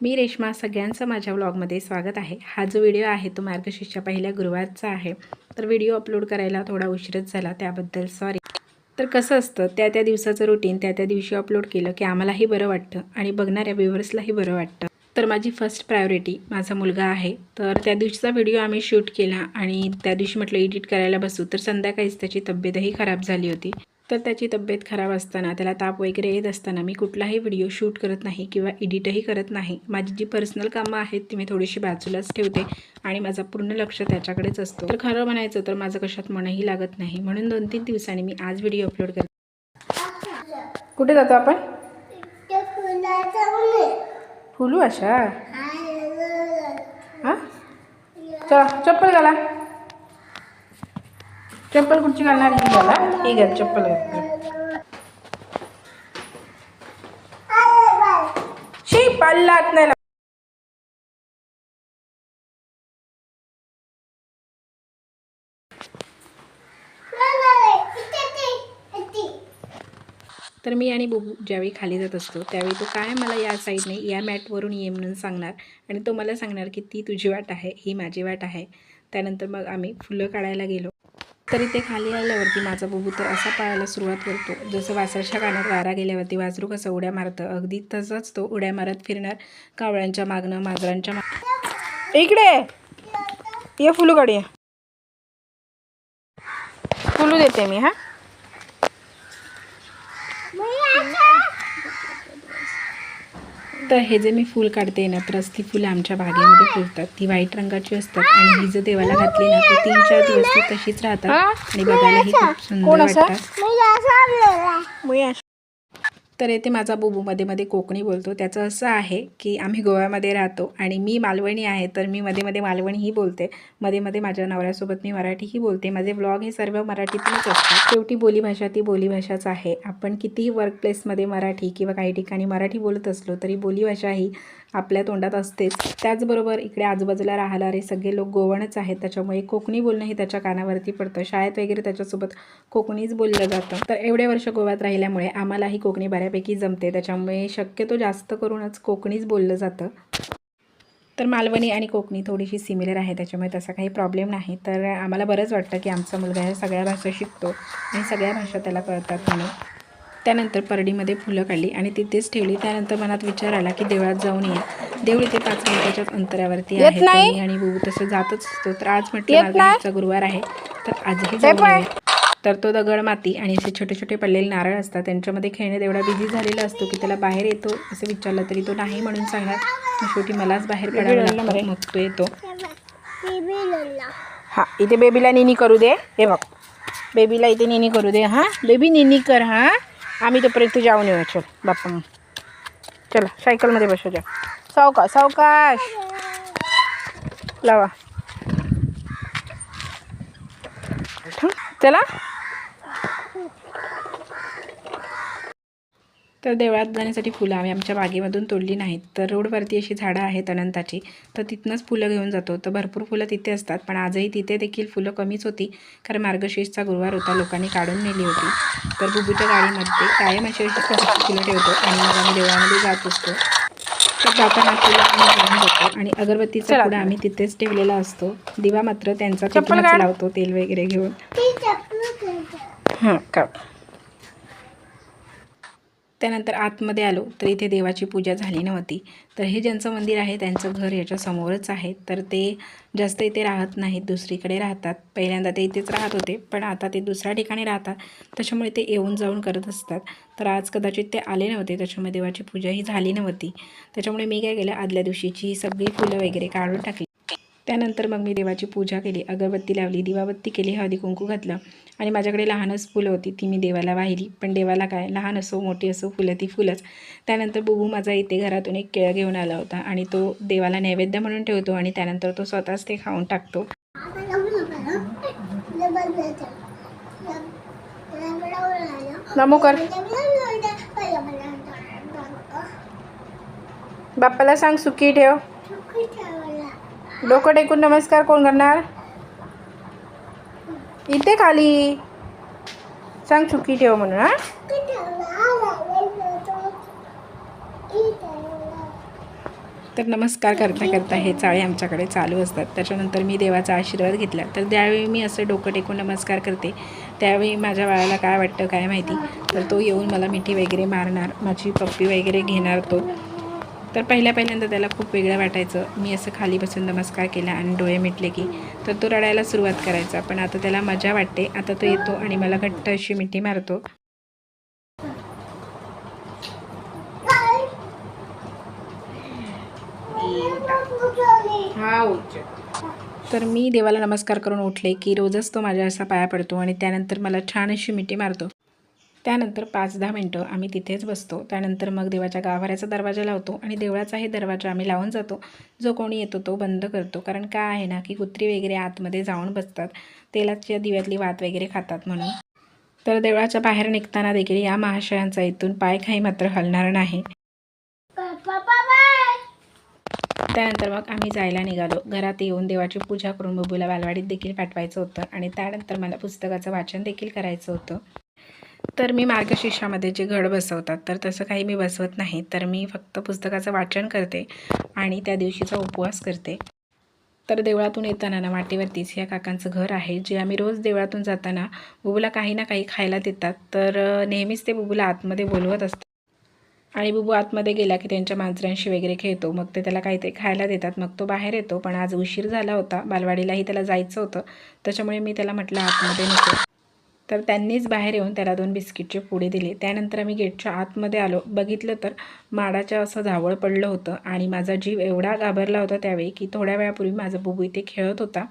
मी रेश्मा सगळ्यांचं माझ्या व्लॉगमध्ये स्वागत आहे. हा जो व्हिडिओ आहे तो मार्गशीर्षच्या पहिल्या गुरुवारचा आहे. तर व्हिडिओ अपलोड करायला थोडा उशीरच झाला त्याबद्दल सॉरी तर कसं असतं त्या त्या दिवसाचं रुटीन त्या त्या दिवशी अपलोड केलं की आम्हालाही बरं वाटतं आणि बघणाऱ्या व्ह्युअर्सलाही बरं वाटतं. तर माझी फर्स्ट प्रायोरिटी माझा मुलगा आहे. तर त्या दिवशीचा व्हिडिओ आम्ही शूट केला आणि त्या दिवशी म्हटलं एडिट करायला बसू. तर संध्याकाळीच त्याची तब्येतही खराब झाली होती. तर त्याची तब्येत खराब असताना त्याला ताप वगैरे येत असताना मी कुठलाही व्हिडिओ शूट करत नाही किंवा एडिटही करत नाही. माझी जी पर्सनल कामं आहेत ती मी थोडीशी बाजूलाच ठेवते आणि माझं पूर्ण लक्ष त्याच्याकडेच असतो. तर खरं म्हणायचं तर माझं कशात मनही लागत नाही. म्हणून दोन तीन दिवसांनी मी आज व्हिडिओ अपलोड करते कुठे जातो आपण? फुलू अशा? हां? चला चप्पल घाला. चप्पल कुठची घालणार ही घाला चप्पल घाल शी पल्लात नाही तर मी आणि बुबू ज्यावेळी खाली जात असतो त्यावेळी तो काय मला या साईडने या मॅटवरून ये म्हणून सांगणार आणि तो मला सांगणार की ती तुझी वाट आहे ही माझी वाट आहे. त्यानंतर मग आम्ही फुलं काढायला गेलो. तरी ते खाली आल्यावरती माझा बुबू तर असा पळायला सुरुवात करतो. जसं वासरच्या कानात वारा गेल्यावरती वासरू कसं उड्या मारतं अगदी तसंच तो उड्या मारत फिरणार. कावळ्यांच्या मागणं माजरांच्या माग इकडे ये. फुलूकडे काढूया फुलू देते मी हा. तर हे जे मी फूल काढते ना तर ती फुलं आमच्या बागेमध्ये फुलतात. ती व्हाईट रंगाची असतात आणि ही जर देवाला घातली ना तर तीन चार दिवस ती तशीच राहतात. आणि बघायलाही खूप सुंदर वाटतात. तर येथे माझा बुबू मध्ये मध्ये कोकणी बोलतो. त्याचं असं आहे की आम्ही गोव्यामध्ये राहतो आणि मी मालवणी आहे तर मी मध्ये मध्ये मालवणीही बोलते. मध्ये मध्ये माझ्या नवऱ्यासोबत मी मराठीही बोलते. माझे ब्लॉग हे सर्व मराठीतूनच असतात. शेवटी बोलीभाषा ती बोलीभाषाच आहे. आपण कितीही वर्कप्लेसमध्ये मराठी किंवा काही ठिकाणी मराठी बोलत असलो तरी बोलीभाषा ही आपल्या तोंडात असतेच. त्याचबरोबर इकडे आजूबाजूला राहणारे सगळे लोक गोवणच आहेत. त्याच्यामुळे कोकणी बोलणं हे त्याच्या कानावरती पडतं. शाळेत वगैरे त्याच्यासोबत कोकणीच बोललं जातं. तर एवढे वर्ष गोव्यात राहिल्यामुळे आम्हालाही कोकणी बऱ्यापैकी जमते. त्याच्यामुळे शक्यतो जास्त करूनच कोकणीच बोललं जातं. तर मालवणी आणि कोकणी थोडीशी सिमिलर आहे. त्याच्यामुळे तसा काही प्रॉब्लेम नाही. तर आम्हाला बरंच वाटतं की आमचा मुलगा ह्या सगळ्या भाषा शिकतो आणि सगळ्या भाषा त्याला कळतात म्हणून. त्यानंतर परडीमध्ये फुलं काढली आणि तिथेच ठेवली. त्यानंतर मनात विचार आला की देवळात जाऊन ये. देऊळ इथे पाच मिनिटाच्याच अंतरावरती आहे. मी आणि बघू तसं जातच असतो. तर आज म्हटलं गुरुवार आहे. तर आजही जाऊन. तर तो दगड माती आणि असे छोटे छोटे पडलेले नारळ असतात. त्यांच्यामध्ये खेळण्यात एवढा बिझी झालेला असतो की त्याला बाहेर येतो असं विचारलं तरी तो नाही म्हणून सांगणार. शेवटी मलाच बाहेर पडावं लागतं. मग तो येतो. हा इथे बेबीला निनी करू दे. हे बघ. बेबीला इथे निनी करू दे. हां बेबी निनी कर हां. आम्ही तोपर्यंत जाऊन येऊया चल बाप्पा मग. चला सायकलमध्ये बसू द्या. सावका सावकाश. लावा. चला. तर देवळात जाण्यासाठी फुलं आम्ही आमच्या बागेमधून तोडली नाहीत. तर रोडवरती अशी झाडं आहेत अनंताची. तर तिथनंच फुलं घेऊन जातो. तर भरपूर फुलं तिथे असतात. पण आजही तिथे देखील फुलं कमीच होती. कारण मार्गशीर्षचा गुरुवार होता. लोकांनी काढून नेली होती. तर बुबूच्या गाडीमध्ये कायम अशी अशी फुलं फुलं ठेवतो आणि मग आम्ही देवळामध्ये जात असतो. तर जाताना फुलं आम्ही घेऊन जातो. आणि अगरबत्तीचा पुडा आम्ही तिथेच ठेवलेला असतो. दिवा मात्र त्यांचा तिथूनच लावतो तेल वगैरे घेऊन. हां का त्यानंतर आतमध्ये आलो तर इथे देवाची पूजा झाली नव्हती. तर हे ज्यांचं मंदिर आहे त्यांचं घर याच्यासमोरच आहे. तर ते जास्त इथे राहत नाहीत दुसरीकडे राहतात. पहिल्यांदा ते इथेच राहत होते पण आता ते दुसऱ्या ठिकाणी राहतात. त्याच्यामुळे ते येऊन जाऊन करत असतात. तर आज कदाचित ते आले नव्हते त्याच्यामुळे देवाची पूजाही झाली नव्हती. त्याच्यामुळे मी काय केलं आदल्या दिवशीची सगळी फुलं वगैरे काढून टाकली. त्यानंतर मग मी देवाची पूजा केली अगरबत्ती लावली दिवाबत्ती केली हळदी कुंकू घातलं. आणि माझ्याकडे लहानच फुलं होती ती मी देवाला वाहिली. पण देवाला काय लहान असो मोठी असो फुलं ती फुलंच. त्यानंतर बुबू माझा इथे घरातून एक केळं घेऊन आला होता आणि तो देवाला नैवेद्य म्हणून ठेवतो आणि त्यानंतर तो स्वतःच ते खाऊन टाकतो. नमो कर. बाप्पाला सांग सुखी ठेव. डोकं टेकून नमस्कार कोण करणार? इथे खाली. सांग चुकी ठेव म्हणून हा? तर नमस्कार करता करता हे चाळे आमच्याकडे चालू असतात. त्याच्यानंतर मी देवाचा आशीर्वाद घेतला. तर त्यावेळी मी असं डोकं टेकून नमस्कार करते. त्यावेळी माझ्या बाळाला काय वाटतं काय माहिती? तर तो येऊन मला मिठी वगैरे मारणार माझी पप्पी वगैरे घेणार तो. तर पहिल्या पहिल्यांदा त्याला खूप वेगळं वाटायचं. मी असं खाली बसून नमस्कार केला आणि डोळे मिटले की तर तो रडायला सुरुवात करायचा. पण आता त्याला मजा वाटते. आता तो येतो आणि मला घट्ट अशी मिठी मारतो. तर मी देवाला नमस्कार करून उठले की रोजच तो माझ्या असा पाया पडतो आणि त्यानंतर मला छान अशी मिठी मारतो. त्यानंतर पाच दहा मिनटं आम्ही तिथेच बसतो. त्यानंतर मग देवाच्या गाभाऱ्याचा दरवाजा लावतो आणि देवळाचाही दरवाजा आम्ही लावून जातो. जो कोणी येतो तो बंद करतो. कारण काय आहे ना की कुत्री वगैरे आतमध्ये जाऊन बसतात. तेलाच्या दिव्यातली वात वगैरे खातात म्हणून. तर देवळाच्या बाहेर निघताना देखील या महाशयांचा इथून पाय काही मात्र हलणार नाही. त्यानंतर मग आम्ही जायला निघालो. घरात येऊन देवाची पूजा करून बबूला बालवाडीत देखील पाठवायचं होतं. आणि त्यानंतर मला पुस्तकाचं वाचन देखील करायचं होतं. तर मी मार्गशीर्षामध्ये जे घड बसवतात तर तसं काही मी बसवत नाही. तर मी फक्त पुस्तकाचं वाचन करते आणि त्या दिवशीचा उपवास करते. तर देवळातून येताना ना वाटेवरतीच या काकांचं घर आहे जे आम्ही रोज देवळातून जाताना बुबूला काही ना काही खायला देतात. तर नेहमीच ते बुबूला आतमध्ये बोलवत असतात. आणि बुबू आतमध्ये गेला की त्यांच्या मांजरांशी वगैरे खेळतो. मग ते त्याला काहीतरी खायला देतात. मग तो बाहेर येतो. पण आज उशीर झाला होता. बालवाडीलाही त्याला जायचं होतं. त्याच्यामुळे मी त्याला म्हटलं आतमध्ये नको. तर त्यांनीच बाहेर येऊन त्याला दोन बिस्किटचे पुडे दिले. त्यानंतर आम्ही गेटच्या आतमध्ये आलो. बघितलं तर माडाच्या असं झावळ पडलं होतं आणि माझा जीव एवढा घाबरला होता त्यावेळी की थोड्या वेळापूर्वी माझा बुबू इथे खेळत होता.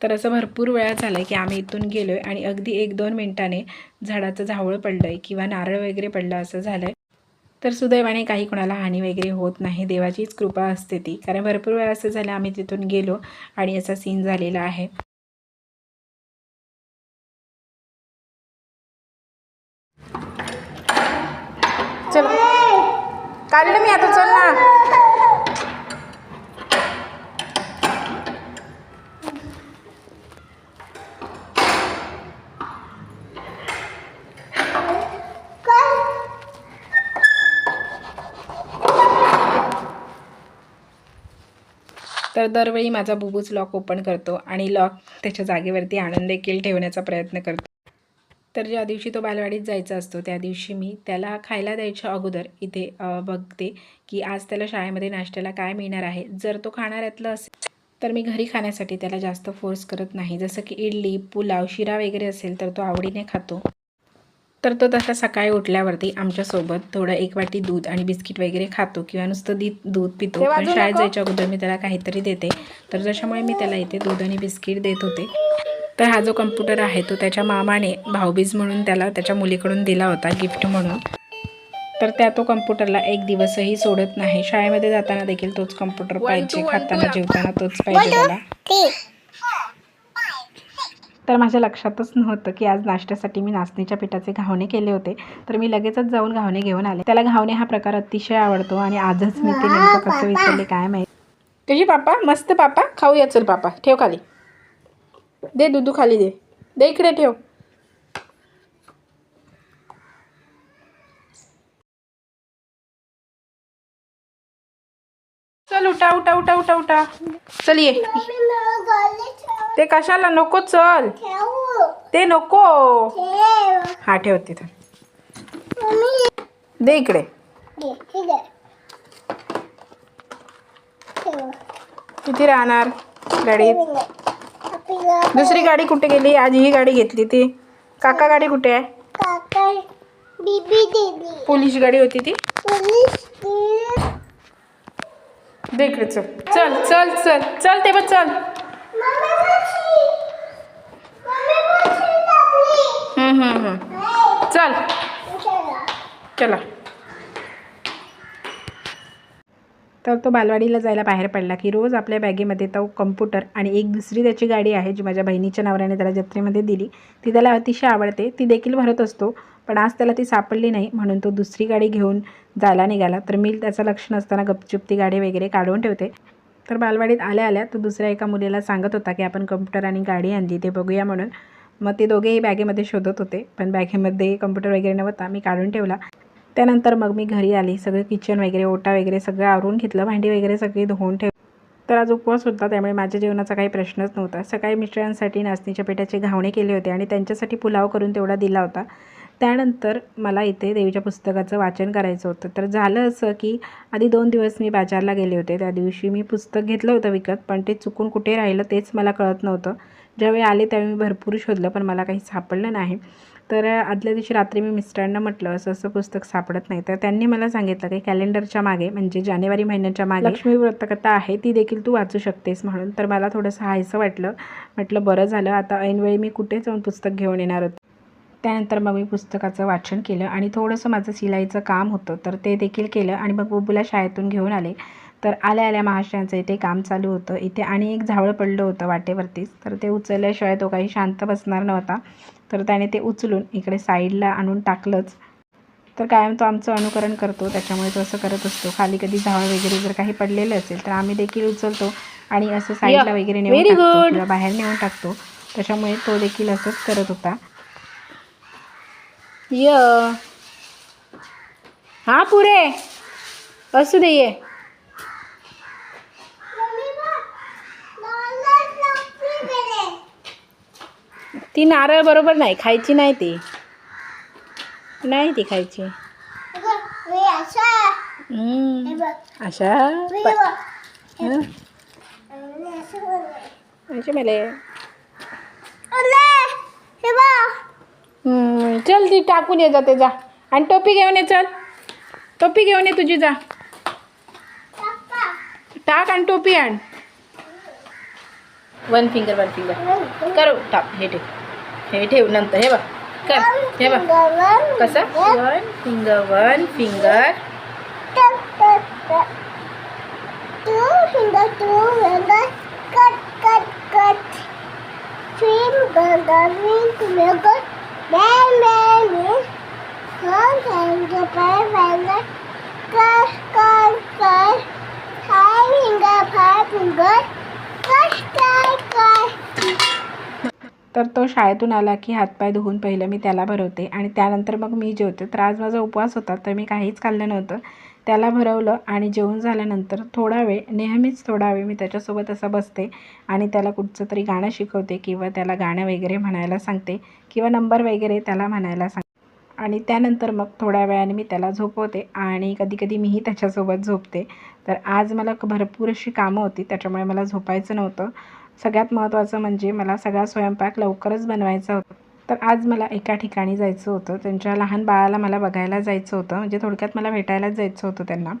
तर असं भरपूर वेळा झालं आहे की आम्ही इथून गेलो आहे आणि अगदी एक दोन मिनिटाने झाडाचं झावळ पडलं आहे किंवा नारळ वगैरे पडलं असं झालं आहे तर सुदैवाने काही कोणाला हानी वगैरे होत नाही. देवाचीच कृपा असते ती. कारण भरपूर वेळा असं झालं आम्ही तिथून गेलो आणि असा सीन झालेला आहे. चल. काढलं मी आता चल ना. तर दरवेळी माझा बुबूच लॉक ओपन करतो आणि लॉक त्याच्या जागेवरती आणून देखील ठेवण्याचा प्रयत्न करतो. तर ज्या दिवशी तो बालवाडीत जायचा असतो त्या दिवशी मी त्याला खायला द्यायच्या अगोदर इथे बघते की आज त्याला शाळेमध्ये नाश्त्याला काय मिळणार आहे. जर तो खाणाऱ्यातलं असेल तर मी घरी खाण्यासाठी त्याला जास्त फोर्स करत नाही. जसं की इडली पुलाव शिरा वगैरे असेल तर तो आवडीने खातो. तर तो तसा सकाळी उठल्यावरती आमच्यासोबत थोडं एक वाटी दूध आणि बिस्किट वगैरे खातो किंवा नुसतं दी दूध पितो. पण शाळेत जायच्या अगोदर मी त्याला काहीतरी देते. तर त्याच्यामुळे मी त्याला इथे दूध आणि बिस्किट देत होते. तर हा जो कम्प्युटर आहे तो त्याच्या मामाने भाऊबीज म्हणून त्याला त्याच्या मुलीकडून दिला होता गिफ्ट म्हणून. तर त्या तो कम्प्युटरला एक दिवसही सोडत नाही. शाळेमध्ये जाताना देखील तोच कम्प्युटर पाहिजे. खाताना जेवताना तोच पाहिजे त्याला. तर माझ्या लक्षातच नव्हतं की आज नाश्त्यासाठी मी नाचणीच्या पिठाचे घावणे केले होते. तर मी लगेचच जाऊन घावणे घेऊन आले. त्याला घावणे हा प्रकार अतिशय आवडतो आणि आजच मी ते नेमकं कसं विसरले काय माहीत. तुझी पापा मस्त पापा खाऊया चल पापा ठेव खाली. दे दुधू खाली दे. दे इकडे ठेव. चल उठा उठा उठा उठा उठा. चल ये. ते कशाला नको चल. ते नको. हा ठेव तिथं. दे इकडे. किती राहणार? गाडीत? दुसरी गाडी कुठे गेली? आज ही गाडी घेतली ती. काका गाडी कुठे आहे? पोलीस गाडी होती ती. दे इकडे चल चल चल. चल चल. ते बघ चल हम्म, हम्म, हम्म. चल. चला. तर तो बालवाडीला जायला बाहेर पडला की रोज आपल्या बॅगेमध्ये तो कम्प्युटर आणि एक दुसरी त्याची गाडी आहे जी माझ्या बहिणीच्या नवऱ्याने त्याला जत्रेमध्ये दिली. ती त्याला अतिशय आवडते. ती देखील भरत असतो पण आज त्याला ती सापडली नाही म्हणून तो दुसरी गाडी घेऊन जायला निघाला. तर मी त्याचं लक्ष नसताना गपचूप ती गाडी वगैरे काढून ठेवते. तर बालवाडीत आल्या आल्या तो दुसऱ्या एका मुलीला सांगत होता की आपण कम्प्युटर आणि गाडी आणली ते बघूया म्हणून. मग ते दोघेही बॅगेमध्ये शोधत होते पण बॅगेमध्ये कम्प्युटर वगैरे नव्हता मी काढून ठेवला. त्यानंतर मग मी घरी आली. सगळं किचन वगैरे ओटा वगैरे सगळं आवरून घेतलं. भांडी वगैरे सगळी धुवून ठेव तर आज उपवास होता त्यामुळे माझ्या जेवणाचा काही प्रश्नच नव्हता. सकाळी मिस्टरांसाठी नाचणीच्या पेठाचे घावणे केले होते आणि त्यांच्यासाठी पुलाव करून तेवढा दिला होता. त्यानंतर मला इथे देवीच्या पुस्तकाचं वाचन करायचं होतं. तर झालं असं की आधी दोन दिवस मी बाजारला गेले होते. त्या दिवशी मी पुस्तक घेतलं होतं विकत पण ते चुकून कुठे राहिलं तेच मला कळत नव्हतं. ज्यावेळी आले त्यावेळी मी भरपूर शोधलं पण मला काही सापडलं नाही. तर आदल्या दिवशी रात्री मी मिस्टरांना म्हटलं असं असं पुस्तक सापडत नाही. तर त्यांनी मला सांगितलं की कॅलेंडरच्या मागे म्हणजे जानेवारी महिन्याच्या मागे लक्ष्मी व्रतकथा आहे ती देखील तू वाचू शकतेस म्हणून. तर मला थोडंसं हायसं वाटलं. म्हटलं बरं झालं आता ऐनवेळी मी कुठे जाऊन पुस्तक घेऊन येणार होते? त्यानंतर मग मी पुस्तकाचं वाचन केलं आणि थोडंसं माझं सिलाईचं काम होतं तर ते देखील केलं आणि मग बुबूला शाळेतून घेऊन आले. तर आल्या आल्या महाराष्ट्रांचं इथे काम चालू होतं. इथे आणि एक झावळं पडलं होतं वाटेवरतीच. तर ते उचलल्याशिवाय तो काही शांत बसणार नव्हता. तर त्याने ते उचलून इकडे साईडला आणून टाकलंच. तर कायम तो आमचं अनुकरण करतो त्याच्यामुळे तो असं करत असतो. खाली कधी झावळ वगैरे जर काही पडलेलं असेल तर आम्ही देखील उचलतो आणि असं साईडला वगैरे नेऊन टाकतो. किंवा बाहेर नेऊन टाकतो. त्याच्यामुळे तो देखील असंच करत होता. य हा पुरे. असू दे ये. ती नारळ बरोबर नाही खायची नाही ती. नाही ती खायची. अशा हं. मेले? चल ती टाकून ये जा ते जा. आणि टोपी घेऊन ये चल. टोपी घेऊन ये तुझी जा. टाक. आणि टोपी आण. वन फिंगर वन फिंगर कर टाक हे ठेव. हे ठेव नंतर हे बघ कर हे बघ कसं वन फिंगर वन फिंगर तर तो शाळेतून आला की हातपाय धुवून पहिलं मी त्याला भरवते. आणि त्यानंतर मग मी जेवते. तर आज माझा उपवास होता तर मी काहीच खाल्लं नव्हतं. त्याला भरवलं आणि जेवून झाल्यानंतर थोडा वेळ नेहमीच थोडा वेळ मी त्याच्यासोबत असं बसते आणि त्याला कुठचं तरी गाणं शिकवते किंवा त्याला गाणं वगैरे म्हणायला सांगते किंवा नंबर वगैरे त्याला म्हणायला सांगते. आणि त्यानंतर मग थोड्या वेळाने मी त्याला झोपवते आणि कधीकधी मीही त्याच्यासोबत झोपते. तर आज मला भरपूर अशी कामं होती त्याच्यामुळे मला झोपायचं नव्हतं. सगळ्यात महत्त्वाचं म्हणजे मला सगळा स्वयंपाक लवकरच बनवायचा होता. तर आज मला एका ठिकाणी जायचं होतं. त्यांच्या लहान बाळाला मला बघायला जायचं होतं. म्हणजे थोडक्यात मला भेटायलाच जायचं होतं त्यांना.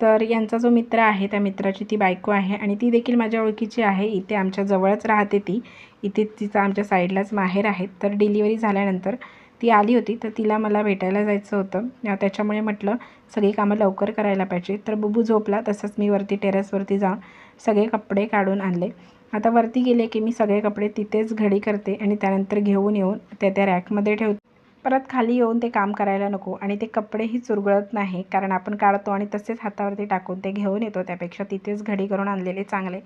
तर यांचा जो मित्र आहे त्या मित्राची ती बायको आहे आणि ती देखील माझ्या ओळखीची आहे. इथे आमच्या जवळच राहते ती. इथे तिचं आमच्या साईडलाच माहेर आहे. तर डिलिव्हरी झाल्यानंतर ती आली होती. तर तिला मला भेटायला जायचं होतं. त्याच्यामुळे म्हटलं सगळी कामं लवकर करायला पाहिजे. तर बुबू झोपला. तसंच मी वरती टेरेसवरती जाऊन सगळे कपडे काढून आणले. आता वरती गेले की मी सगळे कपडे तिथेच घडी करते आणि त्यानंतर घेऊन येऊन त्या त्या रॅकमध्ये ठेवते. परत खाली येऊन ते काम करायला नको आणि ते कपडेही चुरगळत नाही कारण आपण काढतो आणि तसेच हातावरती टाकून ते घेऊन येतो. त्यापेक्षा तिथेच घडी करून आणलेले चांगले.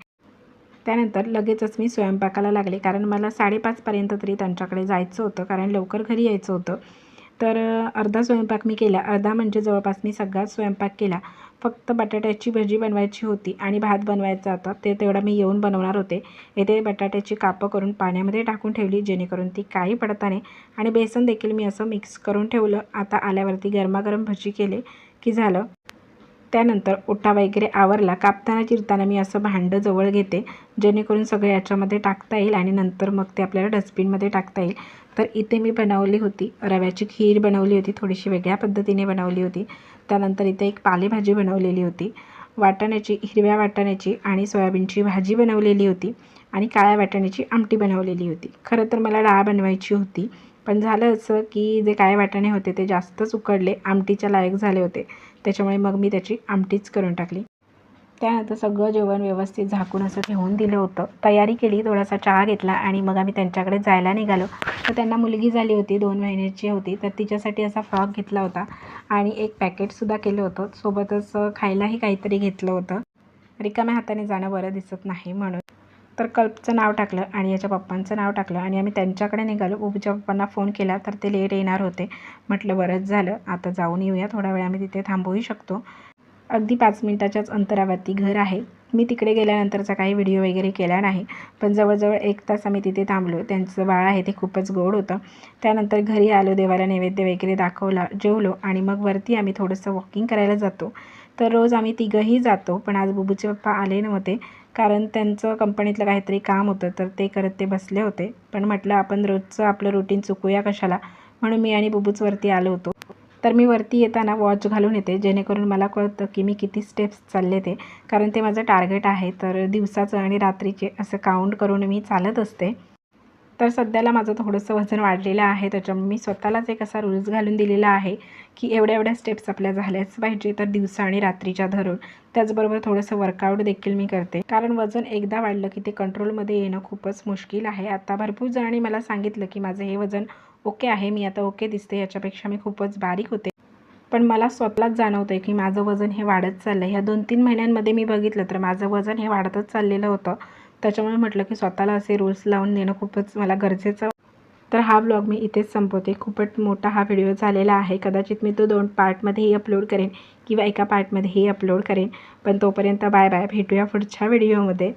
त्यानंतर लगेचच मी स्वयंपाकाला लागले कारण मला साडेपाचपर्यंत तरी त्यांच्याकडे जायचं होतं कारण लवकर घरी यायचं होतं. तर अर्धा स्वयंपाक मी केला. अर्धा म्हणजे जवळपास मी सगळाच स्वयंपाक केला. फक्त बटाट्याची भजी बनवायची होती आणि भात बनवायचा होता. ते तेवढा मी येऊन बनवणार होते. येथे बटाट्याची कापं करून पाण्यामध्ये टाकून ठेवली जेणेकरून ती काळी पडता नाही आणि बेसन देखील मी असं मिक्स करून ठेवलं. आता आल्यावरती गरमागरम भजी केले की झालं. त्यानंतर ओटा वगैरे आवरला. कापताना चिरताना मी असं भांडं जवळ घेते जेणेकरून सगळं याच्यामध्ये टाकता येईल आणि नंतर मग ते आपल्याला डस्टबिनमध्ये टाकता येईल. तर इथे मी बनवली होती रव्याची खीर बनवली होती थोडीशी वेगळ्या पद्धतीने बनवली होती. त्यानंतर इथे एक पालेभाजी बनवलेली होती. वाटाण्याची हिरव्या वाटाण्याची आणि सोयाबीनची भाजी बनवलेली होती आणि काळ्या वाटाण्याची आमटी बनवलेली होती. खरं तर मला डाळ बनवायची होती पण झालं असं की जे काळे वाटाणे होते ते जास्तच उकडले आमटीच्या लायक झाले होते. त्याच्यामुळे मग मी त्याची आमटीच करून टाकली. त्यानंतर सगळं जेवण व्यवस्थित झाकून असं ठेवून दिलं होतं. तयारी केली थोडासा चहा घेतला आणि मग आम्ही त्यांच्याकडे जायला निघालो. तर त्यांना मुलगी झाली होती दोन महिन्याची होती. तर तिच्यासाठी असा फ्रॉक घेतला होता आणि एक पॅकेटसुद्धा केलं होतं. सोबतच खायलाही काहीतरी घेतलं होतं. रिकाम्या हाताने जाणं बरं दिसत नाही म्हणून. तर कल्पचं नाव टाकलं आणि याच्या पप्पांचं नाव टाकलं आणि आम्ही त्यांच्याकडे निघालो. बुबूच्या पप्पांना फोन केला तर ते लेट येणार होते. म्हटलं बरंच झालं. आता जाऊन येऊया. थोडा वेळ आम्ही तिथे थांबूही शकतो. अगदी पाच मिनटाच्याच अंतरावरती घर आहे. मी तिकडे गेल्यानंतरचा काही व्हिडिओ वगैरे केला नाही. पण जवळजवळ एक तास आम्ही तिथे थांबलो. त्यांचं बाळ आहे ते खूपच गोड होतं. त्यानंतर घरी आलो देवाला नैवेद्य वगैरे दाखवला जेवलो आणि मग वरती आम्ही थोडंसं वॉकिंग करायला जातो. तर रोज आम्ही तिघंही जातो पण आज बुबूचे पप्पा आले नव्हते. कारण त्यांचं कंपनीतलं काहीतरी काम होतं तर ते करत ते बसले होते. पण म्हटलं आपण रोजचं आपलं रुटीन चुकूया कशाला? म्हणून मी आणि बुबूच वरती आलो होतो. तर मी वरती येताना वॉच घालून येते जेणेकरून मला कळतं की मी किती स्टेप्स चालले ते. कारण ते माझं टार्गेट आहे तर दिवसाचं आणि रात्रीचे असं काउंट करून मी चालत असते. तर सध्याला माझं थोडंसं वजन वाढलेलं आहे. त्याच्यामुळे मी स्वतःलाच एक असा रूल्स घालून दिलेला आहे की एवढ्या एवढ्या स्टेप्स आपल्या झाल्याच पाहिजे तर दिवसा आणि रात्रीच्या धरून. त्याचबरोबर थोडंसं वर्कआउट देखील मी करते. कारण वजन एकदा वाढलं की ते कंट्रोलमध्ये येणं खूपच मुश्किल आहे. आता भरपूर जणांनी मला सांगितलं की माझं हे वजन ओके आहे. मी आता ओके दिसते. याच्यापेक्षा मी खूपच बारीक होते. पण मला स्वतःलाच जाणवतं आहे की माझं वजन हे वाढत चाललं आहे ह्या दोन तीन महिन्यांमध्ये मी बघितलं तर माझं वजन हे वाढतच चाललेलं होतं. त्याच्यामुळे म्हटलं की स्वतःला असे रूल्स लावून देणं खूपच मला गरजेचं. तर हा ब्लॉग मी इथेच संपवते. खूपच मोठा हा व्हिडिओ झालेला आहे. कदाचित मी तो दोन पार्टमध्येही अपलोड करेन किंवा एका पार्टमध्येही अपलोड करेन. पण तोपर्यंत बाय बाय भेटूया पुढच्या व्हिडिओमध्ये